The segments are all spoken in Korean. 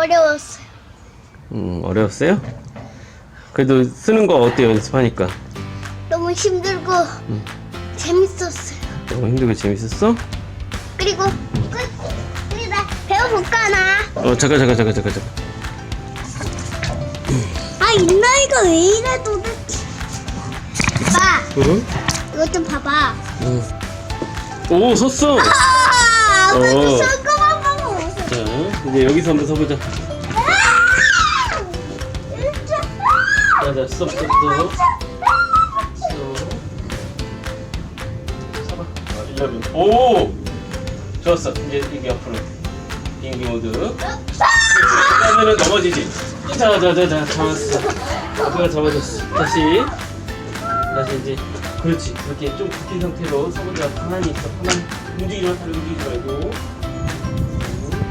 어려웠어요. 음, 어려웠어요? 그래도 쓰는 거 어때요, 연습하니까? 너무 힘들고 재밌었어요. 너무 힘들고 재밌었어? 그리고 끝. 우리 나 배워볼까 나? 어, 잠깐, 잠깐, 잠깐, 잠깐, 잠깐. 아, 이 나이가 왜 이래 도대체? 아빠, 응? 이거 좀 봐봐. 응. 오, 섰어! 아, 아빠도 어. 쓸 거만 보고 웃어. 자, 이제 여기서 한번 서보자. 아! 진짜. 자, 자, 스톱, 스톱, 스톱. 서봐. 아, 11. 오! 좋았어. 이제 이게 앞으로. 비행기 모드. 그러면은 넘어지지. 자, 자, 자, 자, 잡았어. 아빠가 잡아줬어. 다시. 다시 이제. 그렇지. 이렇게 좀 굽힌 상태로 서보자. 가만히 있어. 가만히. 움직이지 마. 다리 움직이지 말고.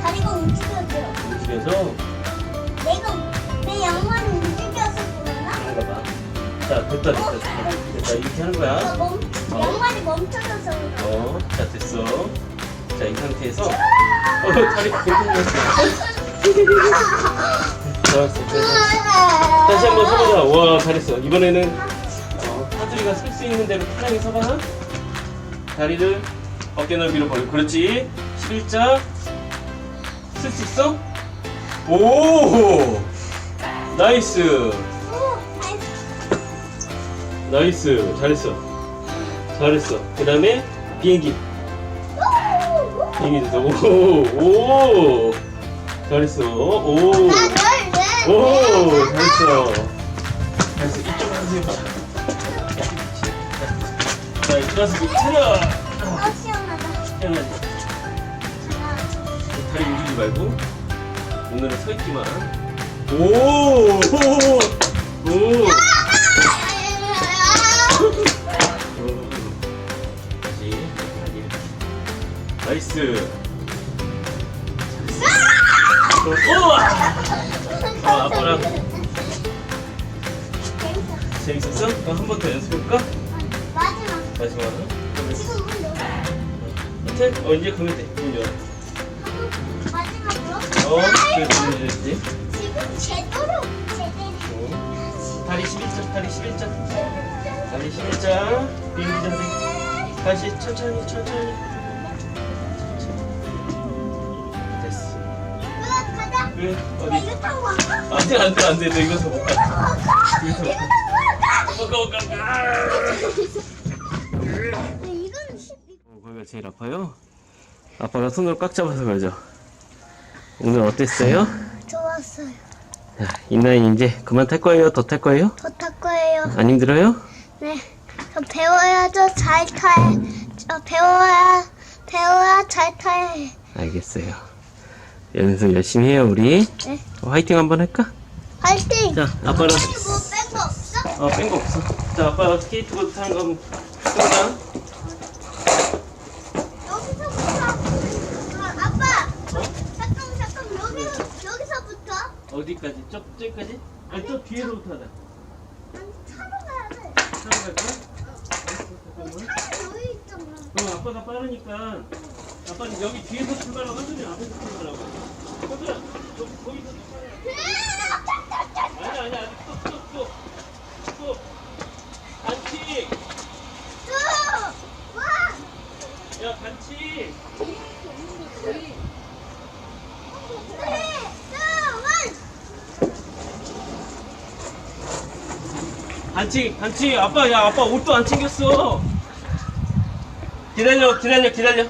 다리가 움직여져요. 움직여서. 내가 내 양말이 움직여서 그러나? 그런가 봐. 자, 됐다, 됐다, 됐다. 됐다. 이렇게 하는 거야. 어, 멈, 어. 양말이 멈춰져서 그러나? 어, 자 됐어. 자 이 상태에서 어 다리. 좋았어. 다시 한번 서보자. 와 잘했어. 이번에는 어, 사투리가 설 수 있는 대로 편하게 서봐. 다리를 어깨 넓이로 벌려. 그렇지. 11자 쓸 수 있어? 오 나이스 오, 나이스. 잘했어 잘했어. 그 다음에 비행기. 비행기 됐어. 오, 오, 잘했어. 오, 오? 잘했어. 잘했어. 이쪽으로 하세요. 자, 일어나서 차려. 아, 시원하다. 움직이지 말고. 오늘은 서 있기만. 오, 오, 오. 다시, 다시. 나이스. 우와! 어, 아빠랑 재밌었어? 그럼 한 번 더 연습해볼까? 마지막. 마지막. 지금 문 열어. 하여튼, 어, 이제 가면 돼. 문 열어. 어, 문 열어야지. 지금 제대로 제대로. 어. 다리 11자, 다리 11자. 다리 11자. 비행기 자세. 다시 천천히, 천천히. 됐어. 으아, 가자. 나 어디? 이거 타고 갈까? 안 돼, 안 돼, 안 돼. 너 이거 더 못 가. 이거 더못 이거 가. 어, 가, 가, 가. 이건 쉽. 어, 거기가 제일 아파요? 아빠가 손으로 꽉 잡아서 걸죠. 오늘 어땠어요? 좋았어요. 자, 이나이 이제 그만 탈 거예요? 더 탈 거예요? 더 탈 거예요. 안 힘들어요? 네. 저 배워야죠. 잘 타야. 저 배워야 배워야 잘 해. 알겠어요. 연습 열심히 해요, 우리. 네. 어, 화이팅 한번 할까? 화이팅. 자, 아빠랑. 뭐뺀거 없어? 어, 뺀 거 없어. 자, 아빠가 스케이트보드 타는 거 한번 해보자. 여기서부터. 어, 아빠. 잠깐 잠깐 여기 여기서부터. 어디까지? 저, 저기까지? 아니, 저 뒤에서부터 하자. 아니, 차로 가야 돼. 차로 갈 거야? 잠깐만. 차는 여기 있잖아. 그럼 아빠가 빠르니까 아빠는 여기 뒤에서 출발하고 한준아 저 거기서 출발해 아니 아니 아니 또또또또 반칙 두, 원, 야 반칙 네, 두, 원. 반칙 반칙. 아빠 야 아빠 옷도 안 챙겼어. 기다려 기다려 기다려